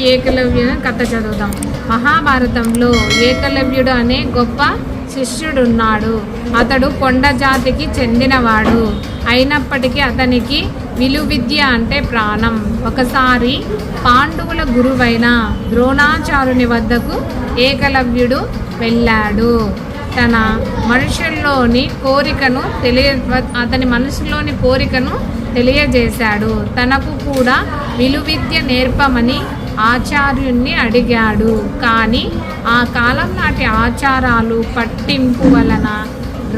ఏకలవ్య కథ చదువుదాం. మహాభారతంలో ఏకలవ్యుడు అనే గొప్ప శిష్యుడున్నాడు. అతడు కొండ జాతికి చెందినవాడు. అయినప్పటికీ అతనికి విలువిద్య అంటే ప్రాణం. ఒకసారి పాండవుల గురువైన ద్రోణాచారుని వద్దకు ఏకలవ్యుడు వెళ్ళాడు. తన మనుషుల్లోని కోరికను తెలియ అతని మనసులోని కోరికను తెలియజేశాడు. తనకు కూడా విలువిద్య నేర్పమని ఆచార్యుణ్ణి అడిగాడు. కానీ ఆ కాలం నాటి ఆచారాలు పట్టింపు వలన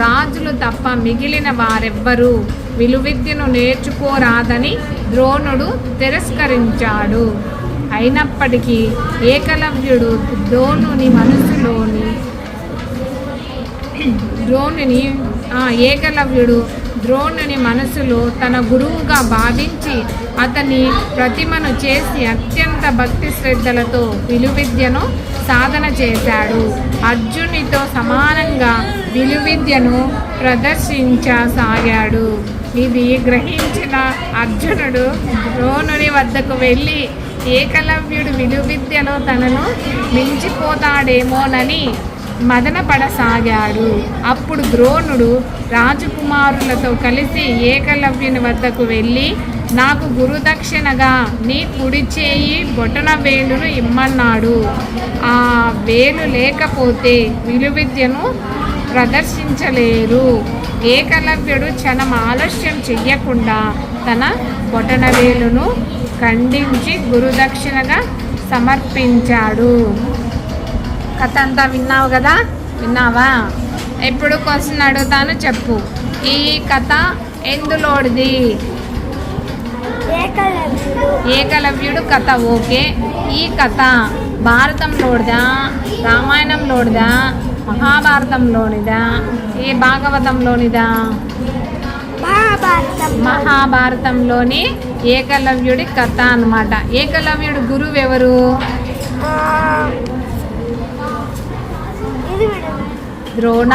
రాజులు తప్ప మిగిలిన వారెవ్వరూ విలువిద్యను నేర్చుకోరాదని ద్రోణుడు తిరస్కరించాడు. అయినప్పటికీ ఏకలవ్యుడు ద్రోణుని మనసులోని ద్రోణుని ఏకలవ్యుడు ద్రోణుని మనసులో తన గురువుగా భావించి అతని ప్రతిమను చేసి అత్యంత భక్తి శ్రద్ధలతో విలువిద్యను సాధన చేశాడు. అర్జునితో సమానంగా విలువిద్యను ప్రదర్శించసాగాడు. ఇది గ్రహించిన అర్జునుడు ద్రోణుని వద్దకు వెళ్ళి ఏకలవ్యుడు విలువిద్యలో తనను మించిపోతాడేమోనని మదనపడసాగాడు. అప్పుడు ద్రోణుడు రాజు కుమారులతో కలిసి ఏకలవ్యుని వద్దకు వెళ్ళి నాకు గురుదక్షిణగా నీ కుడి చేయి బొటన వేలును ఇమ్మన్నాడు. ఆ వేలు లేకపోతే విలువిద్యను ప్రదర్శించలేరు. ఏకలవ్యుడు క్షణం ఆలస్యం చెయ్యకుండా తన బొటన వేలును ఖండించి గురుదక్షిణగా సమర్పించాడు. కథ అంతా విన్నావు కదా? విన్నావా? ఎప్పుడు క్వశ్చన్ అడుగుతాను చెప్పు. ఈ కథ ఎందులోడిది? ఏకలవ్యుడు. కథ ఓకే. ఈ కథ భారతంలోడిదా? రామాయణంలోడిదా? మహాభారతంలోనిదా? ఏ భాగవతంలోనిదా? మహాభారతం మహాభారతంలోని ఏకలవ్యుడి కథ అన్నమాట. ఏకలవ్యుడు గురువు ఎవరు ద్రోణ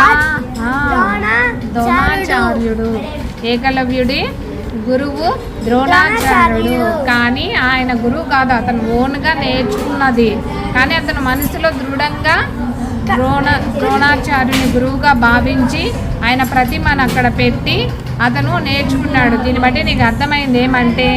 ద్రోణాచార్యుడు. ఏకలవ్యుడి గురువు ద్రోణాచార్యుడు. కానీ ఆయన గురువు కాదు అతను ఓన్గా నేర్చుకున్నది కానీ అతను మనసులో దృఢంగా ద్రోణ ద్రోణాచార్యుని గురువుగా భావించి ఆయన ప్రతిమను అక్కడ పెట్టి అతను నేర్చుకున్నాడు దీన్ని బట్టి నీకు అర్థమైంది ఏమంటే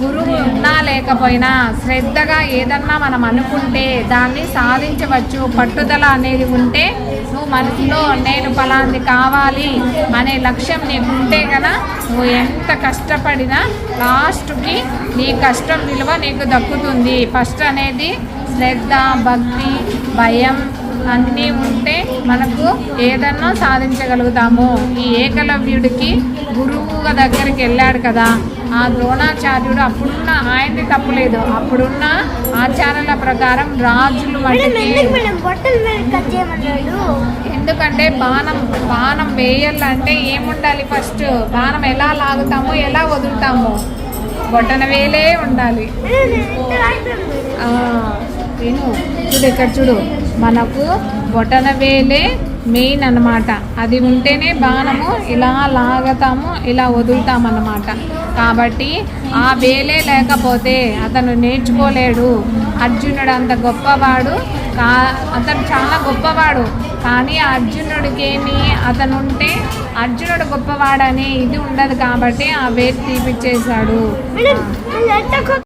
గురువు ఉన్నా లేకపోయినా శ్రద్ధగా ఏదన్నా మనం అనుకుంటే దాన్ని సాధించవచ్చు. పట్టుదల అనేది ఉంటే నువ్వు మనసులో నేను ఫలాంది కావాలి అనే లక్ష్యం నీకు ఉంటే కదా నువ్వు ఎంత కష్టపడినా లాస్ట్కి నీ కష్టం విలువ నీకు దక్కుతుంది. ఫస్ట్ అనేది శ్రద్ధ భక్తి భయం అన్నీ ఉంటే మనకు ఏదన్నా సాధించగలుగుతాము. ఈ ఏకలవ్యుడికి గురువుగా దగ్గరికి వెళ్ళాడు కదా ఆ ద్రోణాచార్యుడు అప్పుడున్న ఆయనది తప్పులేదు అప్పుడున్న ఆచారాల ప్రకారం రాజులు ఎందుకంటే బాణం బాణం వేయాలంటే ఏముండాలి ఫస్ట్? బాణం ఎలా లాగుతామో ఎలా వదులుతామో? బొట్టన వేలే ఉండాలి. విను. చూడు ఇక్కడ చూడు. మనకు బొటన వేలే మెయిన్ అన్నమాట. అది ఉంటేనే బాణము ఇలా లాగతాము ఇలా వదులుతాం అన్నమాట కాబట్టి ఆ వేలే లేకపోతే అతను నేర్చుకోలేడు. అర్జునుడు అంత గొప్పవాడు కా అతను చాలా గొప్పవాడు. కానీ అర్జునుడికేమి అతను ఉంటే అర్జునుడు గొప్పవాడని ఇది ఉండదు కాబట్టి ఆ వేలు తీపిచ్చేశాడు.